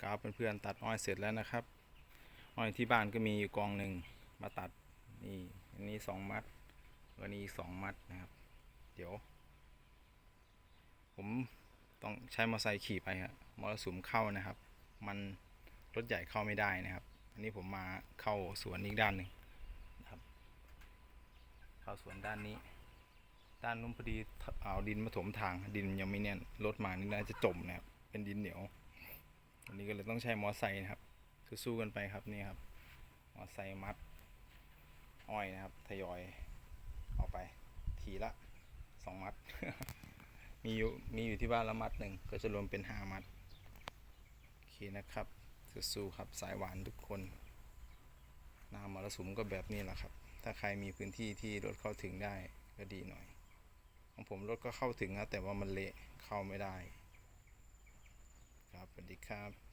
ครับเพื่อนๆตัดอ้อยเสร็จแล้วนะครับ อ้อยที่บ้านก็มีอยู่กองหนึ่งมาตัดนี่อันนี้สองมัดอันนี้สองมัดนะครับ เดี๋ยว ผมต้องใช้มอเตอร์ไซค์ขี่ไปครับมรสุมเข้านะครับ มันรถใหญ่เข้าไม่ได้นะครับ อันนี้ผมมาเข้าสวนอีกด้านหนึ่งนะครับ เข้าสวนด้านนี้ ด้านนู้นพอดีเอาดินมาถมทางดินยังไม่แน่นรถมานี่น่าจะจมนะครับเป็นดินเหนียว วันนี้ก็เลยต้องใช้มอไซค์นะครับสู้ๆกันไปครับนี่ครับ มอไซค์มัดอ้อยนะครับ ทยอยออกไป ทีละสองมัด มีอยู่มีอยู่ที่บ้านละมัดหนึ่งก็จะรวมเป็นห้ามัดโอเคนะครับสู้ๆครับสายหวานทุกคนหน้ามรสุมก็แบบนี้แหละครับ ถ้าใครมีพื้นที่ที่รถเข้าถึงได้ก็ดีหน่อย ของผมรถก็เข้าถึงนะแต่ว่ามันเละเข้าไม่ได้ ครับสวัสดีครับ